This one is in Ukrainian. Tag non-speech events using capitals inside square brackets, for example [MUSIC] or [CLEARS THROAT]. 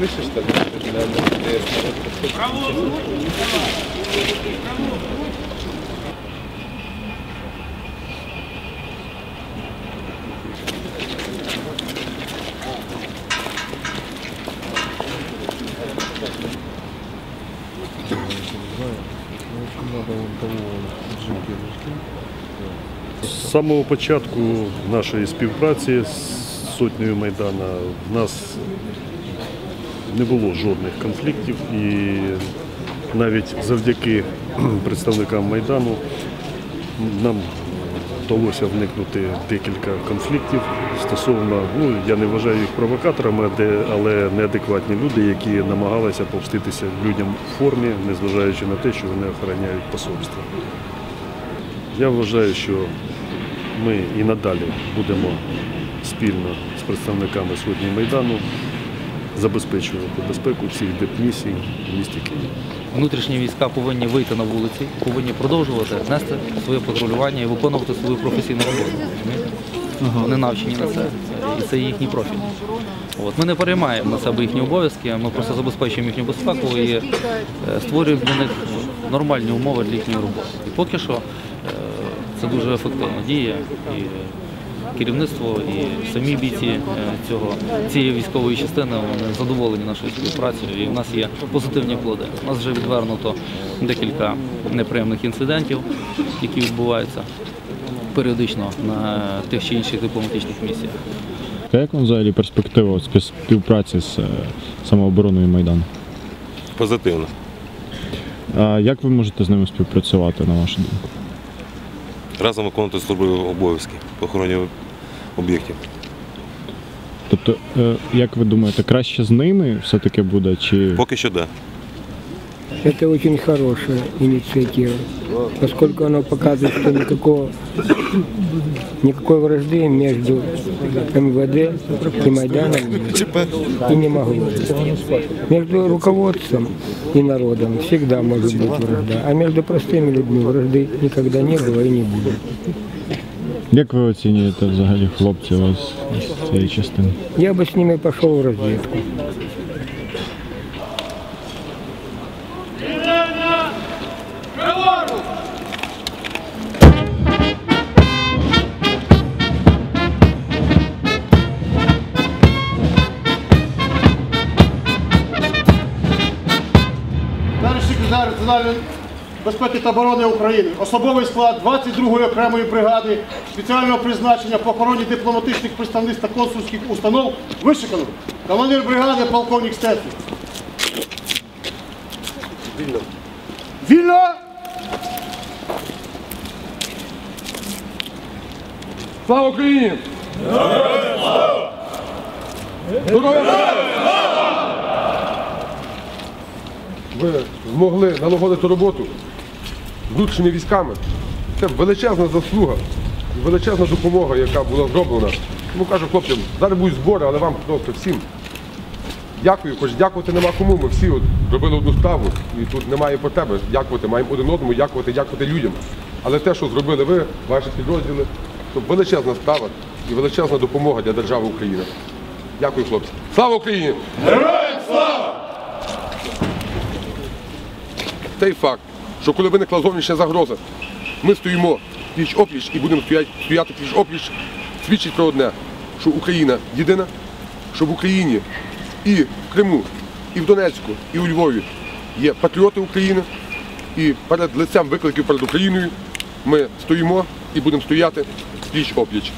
слышишь, что ли? На- на- З самого початку нашої співпраці з сотнею Майдана в нас не було жодних конфліктів і навіть завдяки [CLEARS THROAT] представникам Майдану нам вдалося вникнути декілька конфліктів стосовно, ну я не вважаю їх провокаторами, але неадекватні люди, які намагалися повститися людям в формі, незважаючи на те, що вони охороняють посольство. Я вважаю, що ми і надалі будемо спільно з представниками Сотні Майдану забезпечувати безпеку всіх дипмісій в місті Києві. Внутрішні війська повинні вийти на вулиці, повинні продовжувати нести своє патрулювання і виконувати свою професійну роботу. Вони навчені на це, і це їхній профіль. От. Ми не переймаємо на себе їхні обов'язки, ми просто забезпечуємо їхню безпеку і е, створюємо для них нормальні умови для їхньої роботи. І поки що е, це дуже ефективно діє. І керівництво і самі бійці е, цього, цієї військової частини вони задоволені нашою співпрацею і в нас є позитивні плоди. У нас вже відвернуто декілька неприємних інцидентів, які відбуваються періодично на тих чи інших дипломатичних місіях. А як вам взагалі перспектива співпраці з е, самообороною Майдану? Позитивно. А як ви можете з ними співпрацювати, на вашу думку? Разом виконувати службові обов'язки по охороні об'єктів. Тобто, е, як ви думаєте, краще з ними все-таки буде, чи Поки що да. Это очень хорошая инициатива, поскольку она показывает, что никакого, никакой вражды между МВД и Майданом нет. и не могло быть. Между руководством и народом всегда может быть вражда, а между простыми людьми вражды никогда не было и не будет. як ви оцінюєте взагалі хлопців ось з цієї частини? Я бы с ними пошел в разведку. Національної безпеки та оборони України, особовий склад 22-ї окремої бригади спеціального призначення по охороні дипломатичних представництв та консульських установ вишикано. Командир бригади полковник Стецький. Вільно. Вільно! Слава Україні! Здоров'я! Ви змогли налагодити роботу з внутрішніми військами. Це величезна заслуга, величезна допомога, яка була зроблена. Тому кажу хлопцям, зараз будуть збори, але вам просто всім дякую, хоч дякувати нема кому. Ми всі от робили одну справу, і тут немає потреби дякувати, маємо один одному, дякувати, дякувати людям. Але те, що зробили ви, ваші підрозділи, це величезна справа і величезна допомога для держави України. Дякую, хлопці. Слава Україні! Героям слава! Той факт, що коли виникла зовнішня загроза, ми стоїмо пліч опліч і будемо стояти, пліч опліч, свідчить про одне, що Україна єдина, що в Україні і в Криму, і в Донецьку, і у Львові є патріоти України, і перед лицем викликів перед Україною ми стоїмо і будемо стояти пліч опліч.